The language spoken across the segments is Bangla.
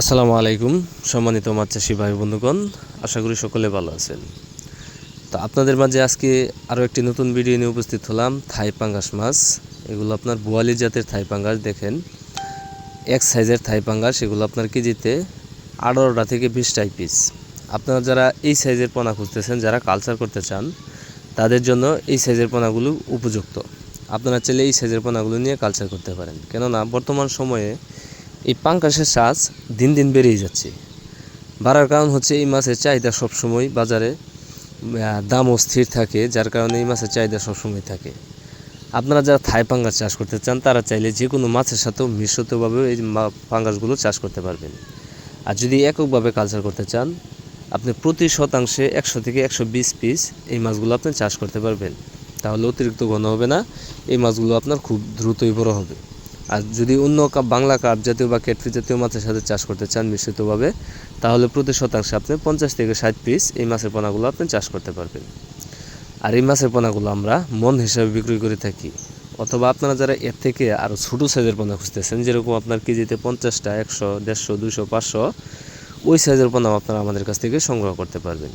আসসালামু আলাইকুম, সম্মানিত মাছ চাষি ভাই বন্ধুগণ, আশা করি সকলে ভালো আছেন। তো আপনাদের মাঝে আজকে আরও একটি নতুন ভিডিও নিয়ে উপস্থিত হলাম, থাই পাঙ্গাস মাছ। এগুলো আপনার বোয়ালি জাতের থাই পাঙ্গাস, দেখেন। এক সাইজের থাই পাঙ্গাস, এগুলো আপনার কেজিতে আঠারোটা থেকে বিশটাই পিস আপনারা যারা এই সাইজের পোনা খুঁজতেছেন, যারা কালচার করতে চান, তাদের জন্য এই সাইজের পোনাগুলো উপযুক্ত। আপনারা চাইলে এই সাইজের পোনাগুলো নিয়ে কালচার করতে পারেন। কেননা বর্তমান সময়ে এই পাঙ্কাশের চাষ দিন দিন বেড়েই যাচ্ছে। বাড়ার কারণ হচ্ছে এই মাছের চাহিদা সবসময় বাজারে দামও স্থির থাকে, যার কারণে এই মাছের চাহিদা সবসময় থাকে। আপনারা যারা থাই পাঙ্গাস চাষ করতে চান, তারা চাইলে যে কোনো মাছের সাথেও মিশ্রিতভাবে এই পাঙ্গাসগুলো চাষ করতে পারবেন। আর যদি এককভাবে কালচার করতে চান, আপনি প্রতি শতাংশে একশো থেকে একশো বিশ পিস এই মাছগুলো আপনি চাষ করতে পারবেন। তাহলে অতিরিক্ত ঘন হবে না, এই মাছগুলো আপনার খুব দ্রুতই বড় হবে। আর যদি অন্য বাংলা কাপ জাতীয় বা ক্যাটফি জাতীয় মাছের সাথে চাষ করতে চান মিশ্রিতভাবে তাহলে প্রতি শতাংশে আপনি পঞ্চাশ থেকে ষাট পিস এই মাছের পোনাগুলো আপনি চাষ করতে পারবেন। আর এই মাছের পোনাগুলো আমরা মন হিসাবে বিক্রি করে থাকি। অথবা আপনারা যারা এর থেকে আরও ছোটো সাইজের পোনা খুঁজতেছেন, যেরকম আপনার কেজিতে পঞ্চাশটা, একশো, দেড়শো দুশো পাঁচশো, ওই সাইজের পোনাও আপনারা আমাদের কাছ থেকে সংগ্রহ করতে পারবেন।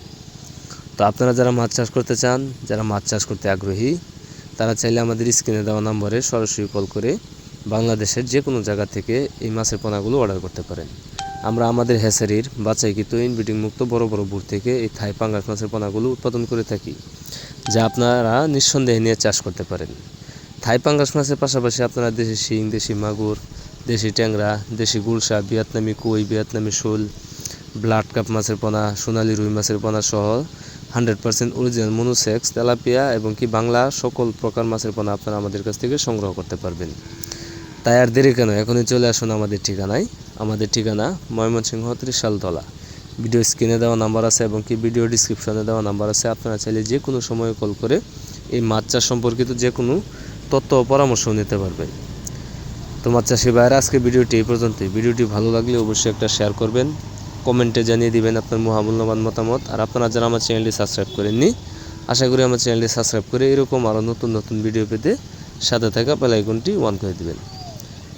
তো আপনারা যারা মাছ চাষ করতে চান, যারা মাছ চাষ করতে আগ্রহী, তারা চাইলে আমাদের স্ক্রিনে দেওয়া নম্বরে সরাসরি কল করে বাংলাদেশের যে কোনো জায়গা থেকে এই মাছের পোনাগুলো অর্ডার করতে পারেন। আমরা আমাদের হ্যাসারির বাছাইকৃত ইনব্রিডিং মুক্ত বড় বড় বুট থেকে এই থাই পাঙ্গাস মাছের পোনাগুলো উৎপাদন করে থাকি, যা আপনারা নিঃসন্দেহে নিয়ে চাষ করতে পারেন। থাই পাঙ্গাস মাছের পাশাপাশি আপনারা দেশি শিং, দেশি মাগুর, দেশি ট্যাংরা, দেশি গুলশা, ভিয়েতনামি কই, ভিয়েতনামি শোল, ব্লাড কাপ মাছের পোনা, সোনালি রুই মাছের পোনা সহ hundred percent original monosex, tilapia এবং কি বাংলা সকল প্রকার মাছের পোনা আপনারা আমাদের কাছ থেকে সংগ্রহ করতে পারবেন। তাই আর দেরি কেন? এখনই চলে আসুন আমাদের ঠিকানায়। আমাদের ঠিকানা ময়মনসিংহ ত্রিশালতলা। ভিডিও স্ক্রিনে দেওয়া নাম্বার আছে এবং কি ভিডিও ডিসক্রিপশনে দেওয়া নাম্বার আছে। আপনারা চাইলে যে কোনো সময় কল করে এই মাছ চাষ সম্পর্কিত যে কোনো তথ্য পরামর্শ নিতে পারবেন। তো মাছ চাষি ভাইয়েরা, আজকে ভিডিওটি এই পর্যন্তই। ভিডিওটি ভালো লাগলে অবশ্যই একটা শেয়ার করবেন। কমেন্টে জানিয়ে দিবেন আপনার মহামূল্যবান মতামত। আর আপনারা যারা আমার চ্যানেলটি সাবস্ক্রাইব করেননি, আশা করি আমার চ্যানেলটি সাবস্ক্রাইব করে এরকম আরও নতুন নতুন ভিডিও পেতে সাথে থাকা বেলাইকনটি ওয়ান করে দিবেন।